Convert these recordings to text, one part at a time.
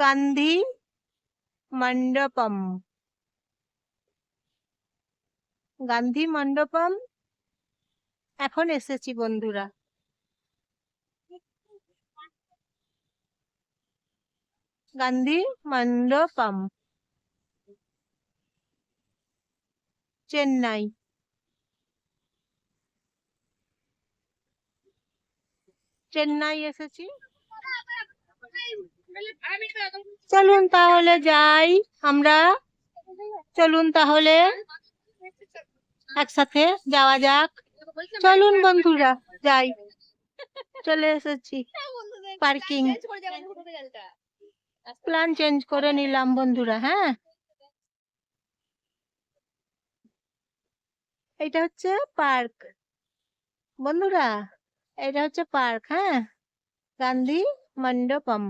গান্ধী মণ্ডপম গান্ধী মণ্ডপম এখন এসেছি বন্ধুরা। গান্ধী মণ্ডপম। চেন্নাই। চেন্নাই এসেছি। চলুন তাহলে যাই আমরা। চলুন তাহলে একসাথে যাওয়া যাক। চলুন বন্ধুরা, যাই। চলে এসেছি। পার্কিং। প্ল্যান চেঞ্জ করে নিলাম বন্ধুরা হ্যাঁ। এটা হচ্ছে পার্ক। বন্ধুরা, এটা হচ্ছে পার্ক হ্যাঁ। গান্ধী মণ্ডপম।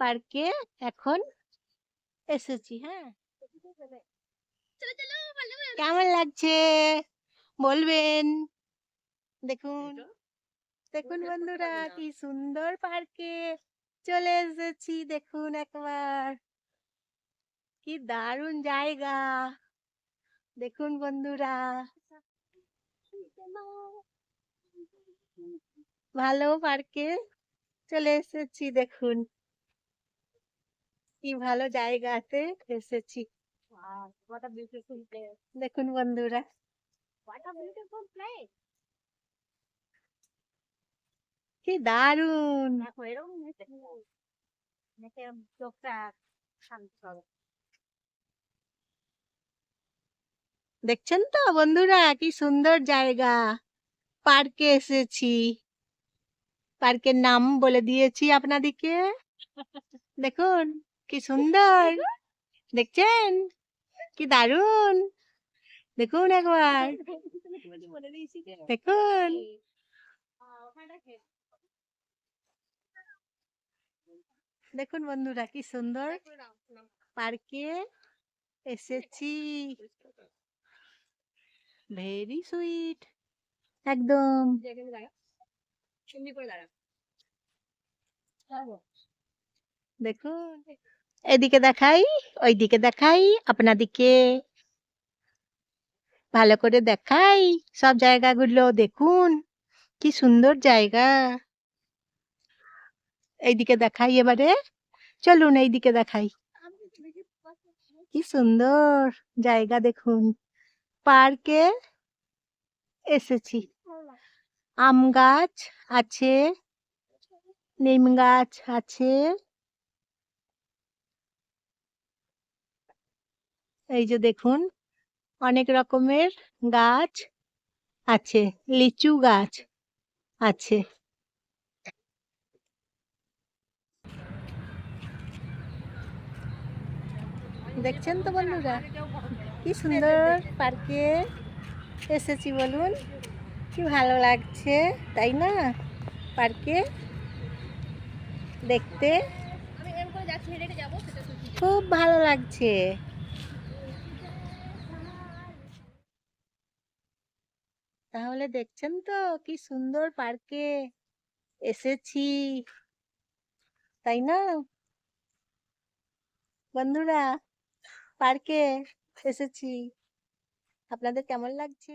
পার্কে এখন এসেছি হ্যাঁ। কেমন লাগছে? বলবেন। দেখুন দেখুন বন্ধুরা কি সুন্দর পার্কে চলে এসেছি দেখুন একবার। কি দারুণ জায়গা। দেখুন বন্ধুরা। ভালো পার্কে চলে এসেছি দেখুন। কি ভালো জায়গাতে এসেছি। দেখুন বন্ধুরা। কি দারুণ! দেখছেন তো বন্ধুরা কি সুন্দর জায়গা। পার্কে এসেছি। পার্কের নাম বলে দিয়েছি আপনাদেরকে দেখুন, কি সুন্দর। দেখছেন? কি দারুণ দেখুন একবার। দেখুন। দেখুন বন্ধুরা, কি সুন্দর পার্কে এসেছি। Very sweet. একদম। দেখুন এদিকে দেখাই ওইদিকে দেখাই আপনাদিকে ভালো করে দেখাই সব জায়গাগুলো দেখুন কি সুন্দর জায়গা। এইদিকে দেখাই এবারে চলুন এইদিকে দেখাই। কি সুন্দর জায়গা দেখুন পার্কে এসেছি। আম গাছ আছে, নিম গাছ আছে। এই যে দেখুন, অনেক রকমের গাছ আছে, লিচু গাছ আছে। দেখছেন তো বন্ধুরা, কি সুন্দর পার্কে এসেছি বলুন। কি ভালো লাগছে? তাই না? পার্কে? দেখতে? খুব ভালো লাগছে। তাহলে দেখছেন তো কি সুন্দর পার্কে এসেছি। তাই না? বন্ধুরা পার্কে এসেছি। আপনাদের কেমন লাগছে?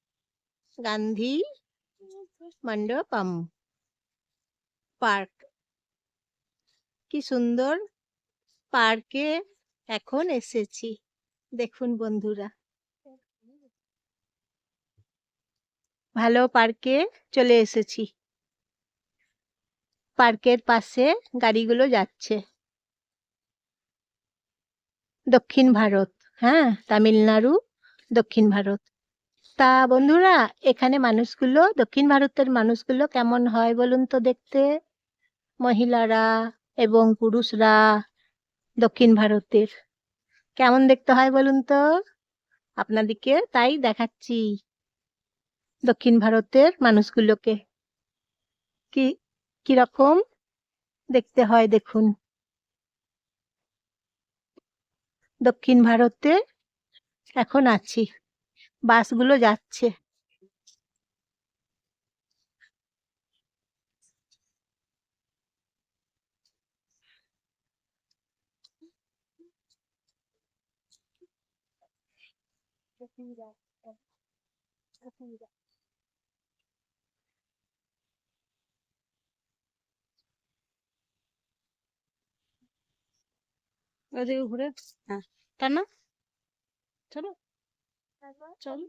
গান্ধী মণ্ডপম। পার্ক। কি সুন্দর পার্কে এখন এসেছি। দেখুন বন্ধুরা। ভালো পার্কে চলে এসেছি। পার্কের পাশে গাড়িগুলো যাচ্ছে। দক্ষিণ ভারত হ্যাঁ তামিলনাড়ু, দক্ষিণ ভারত। তা বন্ধুরা, এখানে মানুষগুলো, দক্ষিণ ভারতের মানুষগুলো কেমন হয় বলুন তো দেখতে? মহিলারা এবং পুরুষরা দক্ষিণ ভারতের কেমন দেখতে হয় বলুন তো? আপনাদেরকে তাই দেখাচ্ছি দক্ষিণ ভারতের মানুষগুলোকে। কি, কীরকম দেখতে হয় দেখুন। দক্ষিণ ভারতে এখন আছি। বাসগুলো যাচ্ছে। ওদিকে ঘুরে হ্যাঁ তা না চলো চল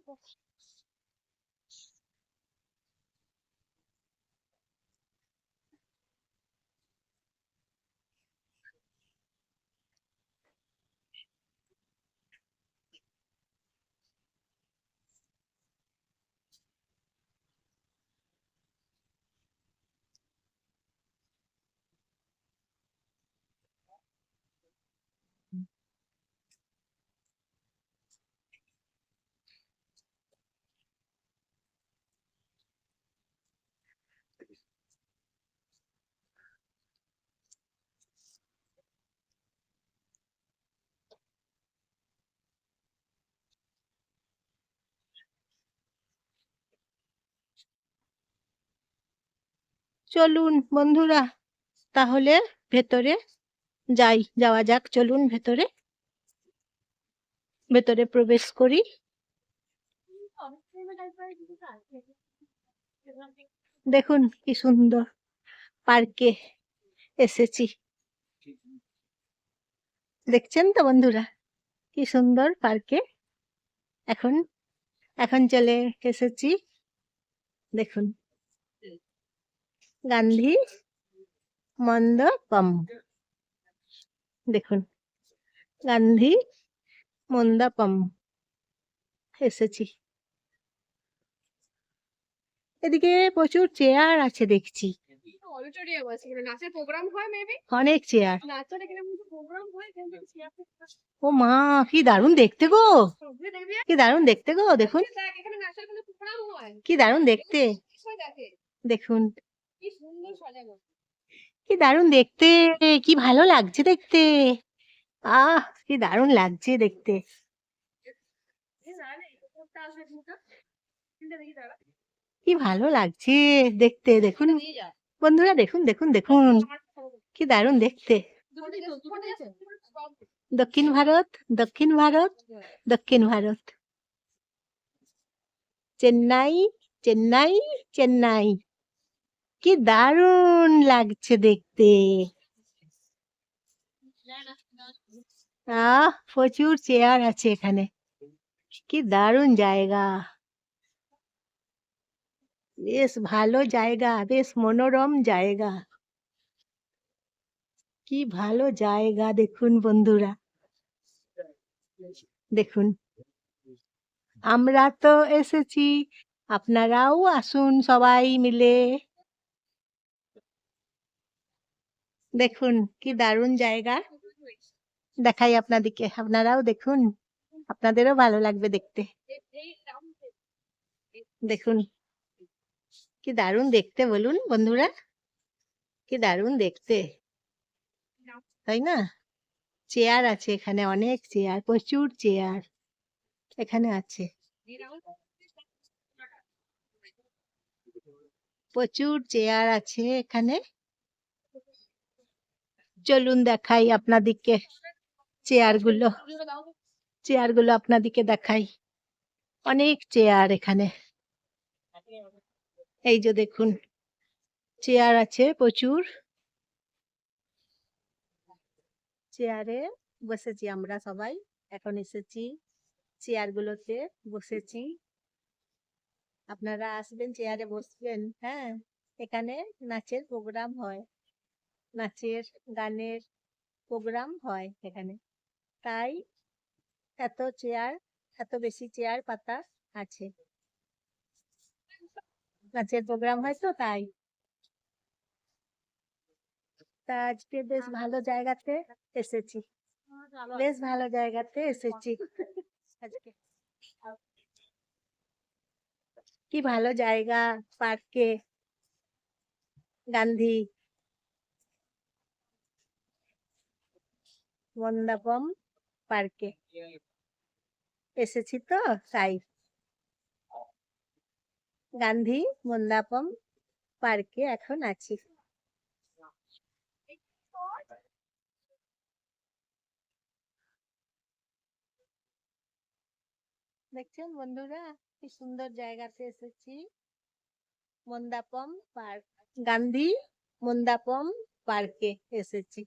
চলুন বন্ধুরা, তাহলে ভেতরে যাই, যাওয়া যাক, চলুন ভেতরে। ভেতরে প্রবেশ করি। দেখুন কি সুন্দর পার্কে এসেছি। দেখছেন তো বন্ধুরা? কি সুন্দর পার্কে। এখন এখন চলে এসেছি। দেখুন। গান্ধী মন্দপম দেখুন, গান্ধী মন্দাপম এসেছি। এদিকে প্রচুর চেয়ার আছে দেখছি। অনেক চেয়ার। ও মা, কি দারুণ দেখতে গো। কি দারুণ দেখতে গো, দেখুন। কি দারুণ দেখতে। দেখুন। কি সুন্দর সাজানো। কি দারুণ দেখতে কি ভালো লাগছে দেখতে। আহ কি দারুণ লাগছে দেখতে। কি ভালো লাগছে দেখতে দেখুন। বন্ধুরা দেখুন দেখুন দেখুন। কি দারুণ দেখতে। দক্ষিণ ভারত দক্ষিণ ভারত দক্ষিণ ভারত। চেন্নাই চেন্নাই চেন্নাই। কি দারুণ লাগছে দেখতে। আহ, প্রচুর চেয়ার আছে এখানে। কি দারুণ জায়গা। বেশ ভালো জায়গা, বেশ মনোরম জায়গা। কি ভালো জায়গা দেখুন বন্ধুরা। দেখুন, আমরা তো এসেছি, আপনারাও আসুন সবাই মিলে। দেখুন, কি দারুণ জায়গা। দেখাই আপনাদেরকে আপনারাও দেখুন। আপনাদেরও ভালো লাগবে দেখতে। দেখুন। কি দারুণ দেখতে বলুন, বন্ধুরা। কি দারুণ দেখতে। তাই না? চেয়ার আছে এখানে, অনেক চেয়ার, প্রচুর চেয়ার এখানে আছে। প্রচুর চেয়ার আছে এখানে। চলুন দেখাই আপনাদেরকে চেয়ারগুলো চেয়ারগুলো আপনাদেরকে দেখাই। অনেক চেয়ার এখানে। এই যে দেখুন, চেয়ার আছে প্রচুর। চেয়ারে বসেছি আমরা সবাই, এখন এসেছি চেয়ার গুলোতে বসেছি। আপনারা আসবেন, চেয়ারে বসবেন হ্যাঁ। এখানে নাচের প্রোগ্রাম হয়। নাচের, গানের প্রোগ্রাম হয় এখানে। তাই এত চেয়ার এত বেশি চেয়ার পাতা আছে। নাচের প্রোগ্রাম হয় তো তাই। তা আজকে বেশ ভালো জায়গাতে এসেছি। বেশ ভালো জায়গাতে এসেছি কি ভালো জায়গা, পার্কে, গান্ধী। মন্দাপম পার্কে এসেছি তো তাই গান্ধী মন্দাপম পার্কে এখন আছি। দেখছেন বন্ধুরা, কি সুন্দর জায়গাতে এসেছি। মন্দাপম পার্ক গান্ধী মন্দাপম পার্কে এসেছি।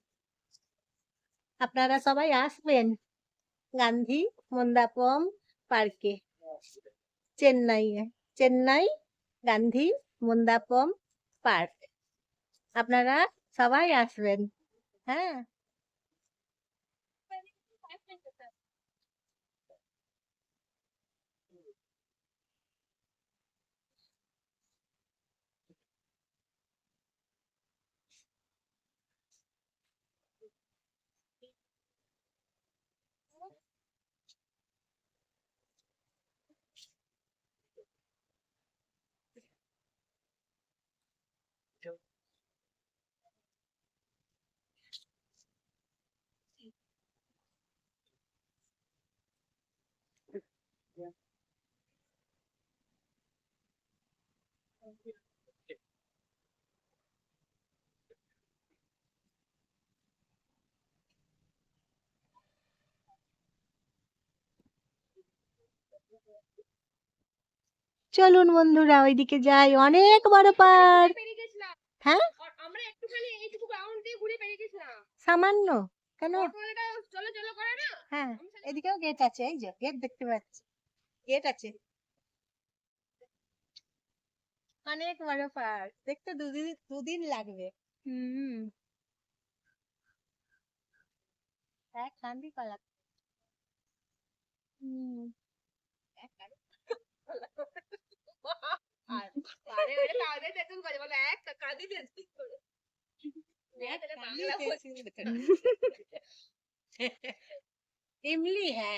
আপনারা সবাই আসবেন গান্ধী মন্দাপম পার্কে চেন্নাই চেন্নাই গান্ধী মন্দাপম পার্ক। আপনারা সবাই আসবেন হ্যাঁ। চলুন বন্ধুরা ওইদিকে যাই। অনেক বড় পার্ক। হ্যাঁ? আমরা একটুখানি এইটুকু রাউন্ড দিয়ে ঘুরে পেরিয়ে গেছিলাম সামান্য। কেন? চলো চলো করে না হ্যাঁ এদিকেও গেট আছে এই যে গেট দেখতে পাচ্ছি। গেট আছে অনেক বড় পার্ক দেখতে দুদিন দুদিন লাগবে হুম এক কান্দি কলা হুম আর আরে ওরে তাহলে তেতুল করে বলে এক কাঁদি দিয়েছি এক তাহলে कांदी বাংলা तेतुल इमली है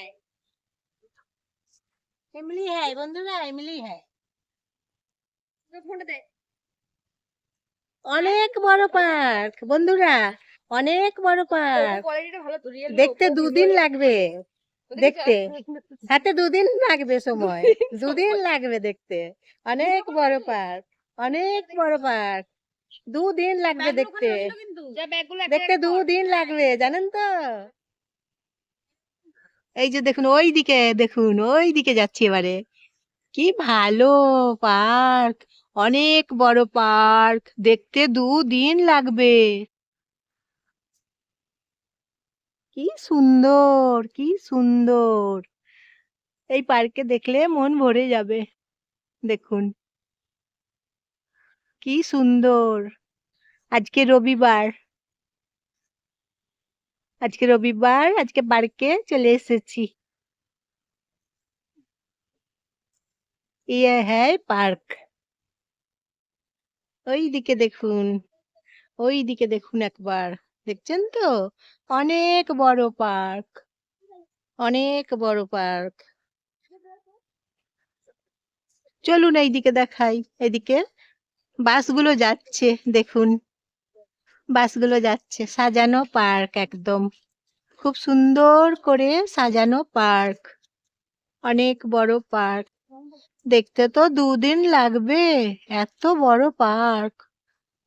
এমলি হ্যাঁ বন্ধুরা এমলি হ্যাঁ। অনেক বড় পার্ক বন্ধুরা অনেক বড় পার্ক দেখতে দুদিন লাগবে দেখতে হাতে দুদিন লাগবে সময় দুদিন লাগবে দেখতে। অনেক বড় পার্ক অনেক বড় পার্ক দুদিন লাগবে দেখতে। দেখতে দুদিন লাগবে জানেন তো? এই যে দেখুন ওই দিকে দেখুন ওই দিকে যাচ্ছি এবারে। কি ভালো পার্ক, অনেক বড় পার্ক, দেখতে দুদিন লাগবে। কি সুন্দর কি সুন্দর। এই পার্কে দেখলে মন ভরে যাবে, দেখুন। কি সুন্দর। আজকে রবিবার। আজকে রবিবার, আজকে পার্কে চলে এসেছি। ইয়ে হ্যায় পার্ক ওই দিকে দেখুন ওই দিকে দেখুন একবার। দেখছেন তো? অনেক বড় পার্ক অনেক বড় পার্ক চলুন এইদিকে দেখাই এদিকে বাসগুলো যাচ্ছে, দেখুন। বাসগুলো যাচ্ছে। সাজানো পার্ক একদম। খুব সুন্দর করে সাজানো পার্ক। অনেক বড় পার্ক। দেখতে তো দুদিন লাগবে। এত বড় পার্ক।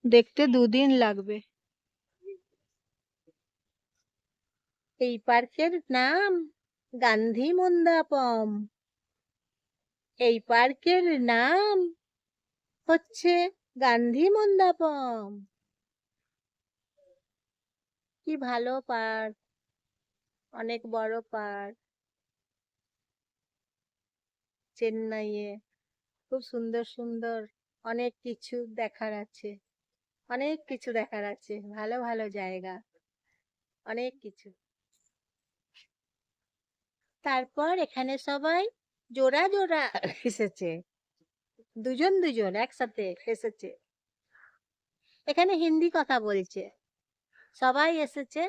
দেখতে দুদিন লাগবে। এই পার্কের নাম গান্ধী মন্দাপম। এই পার্কের নাম হচ্ছে গান্ধী মন্দাপম। কি ভালো পার্ক অনেক বড় পার্ক চেন্নাইয়ে। খুব সুন্দর সুন্দর। অনেক কিছু দেখার আছে। অনেক কিছু দেখার আছে। ভালো ভালো জায়গা। অনেক কিছু। তারপর এখানে সবাই জোড়া জোড়া এসেছে। দুজন দুজন একসাথে এসেছে। এখানে হিন্দি কথা বলছে। সবাই এসেছে।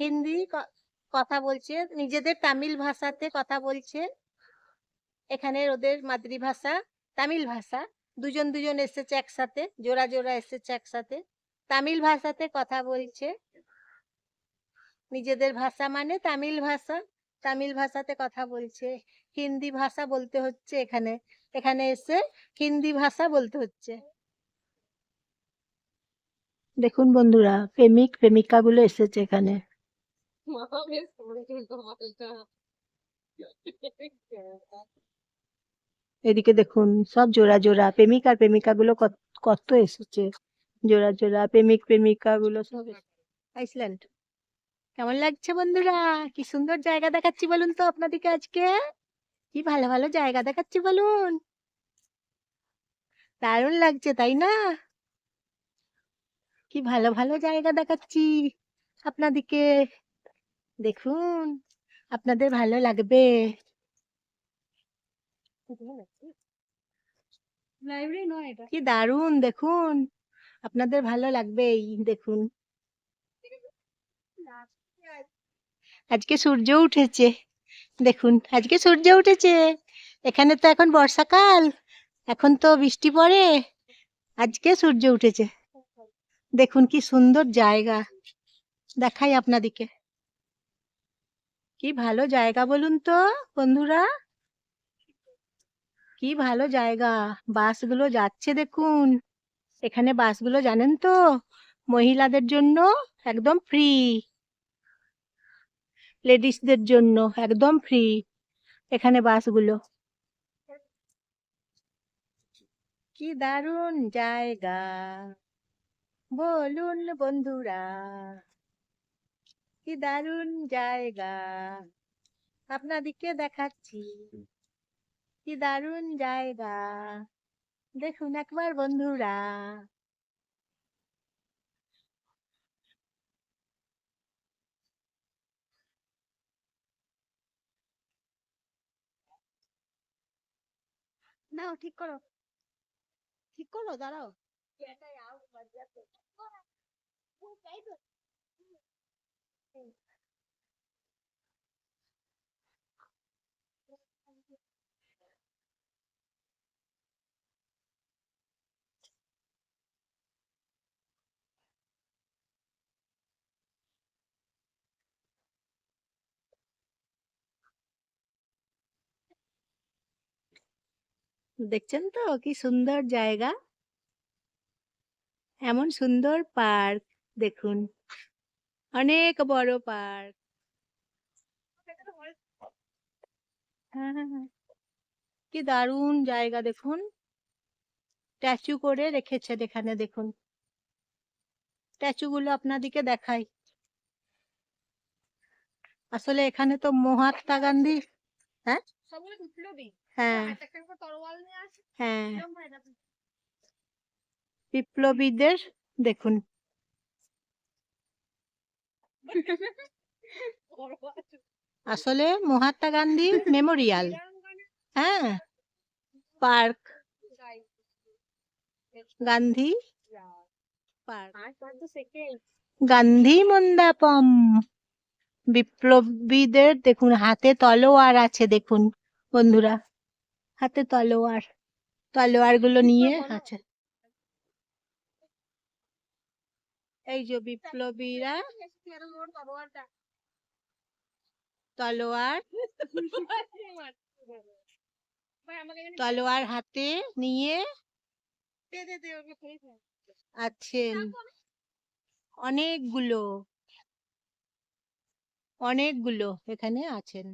হিন্দি কথা বলছে, নিজেদের তামিল ভাষাতে কথা বলছে। এখানে ওদের মাতৃভাষা, তামিল ভাষা। দুজন দুজন এসেছে একসাথে, জোড়া জোড়া এসেছে একসাথে। তামিল ভাষাতে কথা বলছে। নিজেদের ভাষা মানে তামিল ভাষা। তামিল ভাষাতে কথা বলছে। হিন্দি ভাষা বলতে হচ্ছে এখানে। এখানে এসে হিন্দি ভাষা বলতে হচ্ছে। দেখুন বন্ধুরা প্রেমিক প্রেমিকা গুলো এসেছে এখানে। এদিকে দেখুন সব জোড়া জোড়া প্রেমিক আর প্রেমিকা গুলো কত কত এসেছে। জোড়া জোড়া প্রেমিক প্রেমিকা গুলো সব আইসল্যান্ড কেমন লাগছে বন্ধুরা? কি সুন্দর জায়গা দেখাচ্ছি বলুন তো আপনাদেরকে আজকে। কি ভালো ভালো জায়গা দেখাচ্ছি বলুন। দারুণ লাগছে তাই না? কি ভালো ভালো জায়গা দেখাচ্ছি। আপনাদিকে দেখুন আপনাদের ভালো লাগবে। লাইব্রেরি নয় এটা। কি দারুণ দেখুন আপনাদের ভালো লাগবেই দেখুন। আজকে সূর্য উঠেছে দেখুন আজকে সূর্য উঠেছে। এখানে তো এখন বর্ষাকাল এখন তো বৃষ্টি পড়ে আজকে সূর্য উঠেছে। দেখুন কি সুন্দর জায়গা। দেখাই আপনাদিকে। কি ভালো জায়গা বলুন তো, বন্ধুরা। কি ভালো জায়গা। বাসগুলো যাচ্ছে দেখুন। এখানে বাসগুলো জানেন তো, মহিলাদের জন্য একদম ফ্রি লেডিসদের জন্য একদম ফ্রি এখানে বাসগুলো। কি দারুণ জায়গা। বলুন বন্ধুরা, কি দারুণ জায়গা। আপনাদিকে দেখাচ্ছি, কি দারুণ জায়গা। দেখুন একবার বন্ধুরা। নাও ঠিক করো ঠিক করো, দাঁড়াও। দেখছেন তো কি সুন্দর জায়গা এমন সুন্দর পার্ক দেখুন। অনেক বড় পার্ক। হ্যাঁ কি দারুণ জায়গা দেখুন। স্ট্যাচু করে রেখেছে এখানে দেখুন। স্ট্যাচু গুলো আপনাদেরকে দেখাই। আসলে এখানে তো মহাত্মা গান্ধী হ্যাঁ? হ্যাঁ। হয়। বিপ্লবীদের দেখুন। আসলে মহাত্মা গান্ধী মেমোরিয়াল। হ্যাঁ। পার্ক। গান্ধী গান্ধী মন্দাপম। বিপ্লবীদের দেখুন হাতে তলোয়ার আছে দেখুন বন্ধুরা। হাতে তলোয়ার। তলোয়ারগুলো নিয়ে আছে। এই যে বিপ্লবীরা তলোয়ার তলোয়ার হাতে নিয়ে। আছেন অনেকগুলো অনেকগুলো এখানে আছেন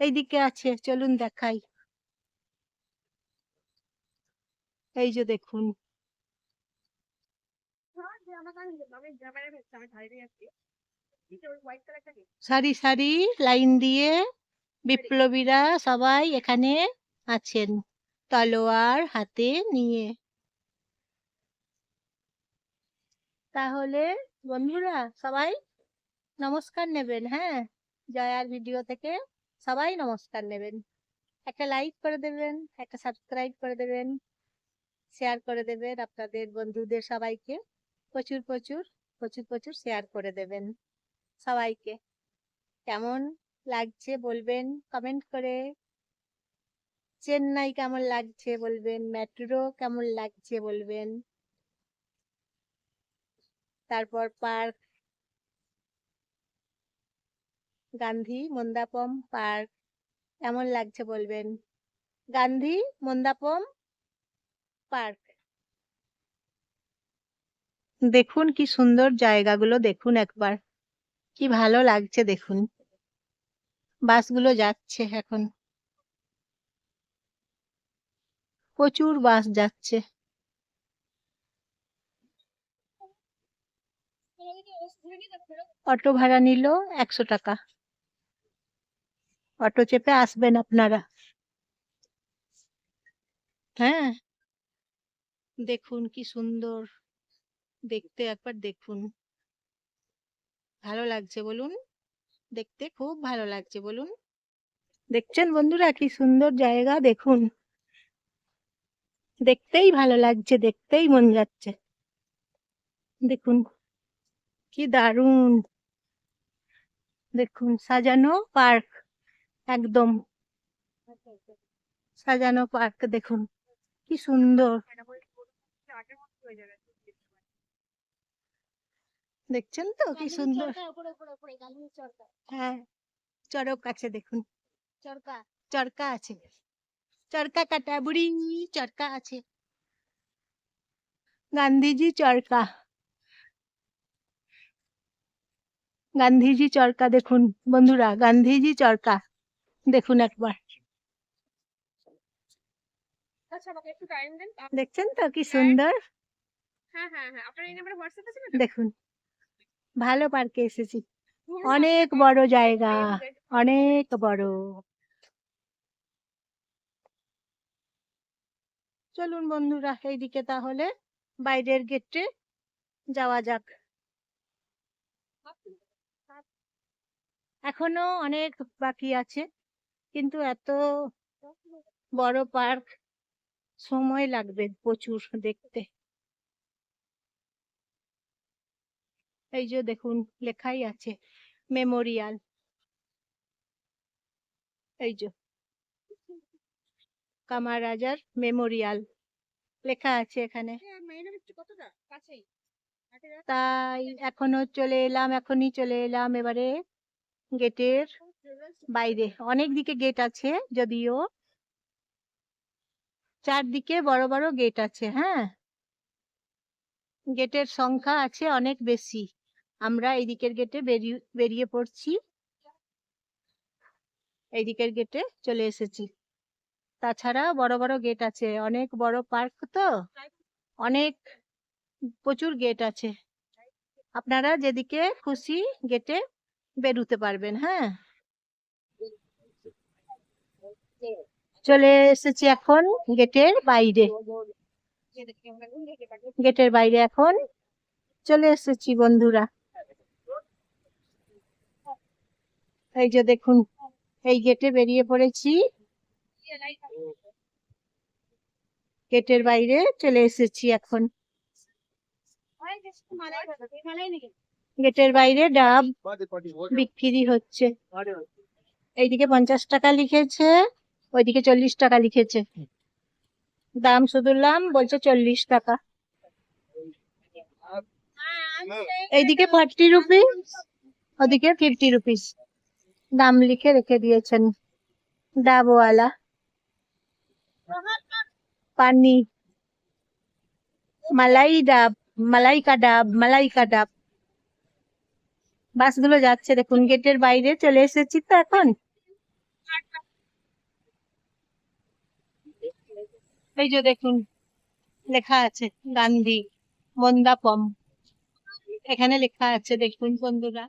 এইদিকে আছে চলুন দেখাই এই যে দেখুন সারি সারি, লাইন দিয়ে বিপ্লবীরা সবাই এখানে আছেন। তলোয়ার হাতে নিয়ে। তাহলে বন্ধুরা সবাই নমস্কার নেবেন হ্যাঁ? জয়ার ভিডিও থেকে সবাই নমস্কার নেবেন। একটা লাইক করে দেবেন, একটা সাবস্ক্রাইব করে দেবেন শেয়ার করে দেবেন আপনাদের বন্ধুদের সবাইকে। প্রচুর প্রচুর প্রচুর প্রচুর শেয়ার করে দেবেন সবাইকে। কেমন লাগছে বলবেন কমেন্ট করে। চেন্নাই কেমন লাগছে বলবেন মেট্রো কেমন লাগছে বলবেন। তারপর পার্ক গান্ধী মন্দাপম পার্ক কেমন লাগছে বলবেন। গান্ধী মন্দাপম পার্ক দেখুন কি সুন্দর জায়গাগুলো, দেখুন একবার। কি ভালো লাগছে দেখুন। বাসগুলো যাচ্ছে এখন। প্রচুর বাস যাচ্ছে। অটো ভাড়া নিল একশো টাকা। অটো চেপে আসবেন আপনারা। হ্যাঁ। দেখুন কি সুন্দর। দেখতে একবার দেখুন। ভালো লাগছে বলুন। দেখতে খুব ভালো লাগছে বলুন। দেখছেন বন্ধুরা কি সুন্দর জায়গা, দেখুন। দেখতেই ভালো লাগছে, দেখতেই মন যাচ্ছে। দেখুন, কি দারুণ। দেখুন, সাজানো পার্ক, একদম। সাজানো পার্ক, দেখুন, কি সুন্দর। দেখছেন তো? কি সুন্দর? হ্যাঁ চড়ক আছে দেখুন। চরকা। চরকা আছে। চরকা কাটা বুড়ি চরকা আছে। গান্ধীজি চরকা। গান্ধীজি চরকা দেখুন বন্ধুরা গান্ধীজি চরকা। দেখুন একবার। আচ্ছা দেখছেন তো কি সুন্দর? হ্যাঁ হ্যাঁ হ্যাঁ। হোয়াটসঅ্যাপ দেখুন। ভালো পার্কে এসেছি। অনেক বড় জায়গা অনেক বড়। চলুন বন্ধুরা এইদিকে তাহলে বাইরের গেটে যাওয়া যাক। এখনও অনেক বাকি আছে কিন্তু এত বড় পার্ক সময় লাগবে প্রচুর দেখতে। এই যে দেখুন লেখাই আছে মেমোরিয়াল। এই যে। কামারাজার মেমোরিয়াল লেখা আছে এখানে। তাই এখনও চলে এলাম এখনই চলে এলাম এবারে গেটের বাইরে। অনেক দিকে গেট আছে যদিও। চারদিকে বড় বড় গেট আছে হ্যাঁ। গেটের সংখ্যা আছে অনেক বেশি। আমরা এই দিকের গেটে বেরিয়ে বেরিয়ে পড়ছি। এই দিকের গেটে চলে এসেছি। তাছাড়া বড় বড় গেট আছে। অনেক বড় পার্ক তো? অনেক প্রচুর গেট আছে। আপনারা যেদিকে খুশি গেটে বেরুতে পারবেন হ্যাঁ? চলে এসেছি এখন গেটের বাইরে। গেটের বাইরে এখন চলে এসেছি বন্ধুরা। এই যে দেখুন, এই গেটে বেরিয়ে পড়েছি। গেটের বাইরে চলে এসেছি এখন। গেটের বাইরে ডাব বিক্রি হচ্ছে। এইদিকে পঞ্চাশ টাকা লিখেছে, ওইদিকে চল্লিশ টাকা লিখেছে। দাম শুধুলাম বলছে চল্লিশ টাকা। এইদিকে ফর্টি রুপিস ওদিকে ফিফটি রুপিস দাম লিখে রেখে দিয়েছেন। ডাবওয়ালা। পানি। মালাই ডাব মালাই কা ডাব মালাই কা ডাব। বাসগুলো যাচ্ছে দেখুন, গেটের বাইরে চলে এসেছি তো এখন। এই যে দেখুন, লেখা আছে গান্ধী মন্দাপম এখানে লেখা আছে দেখুন বন্ধুরা।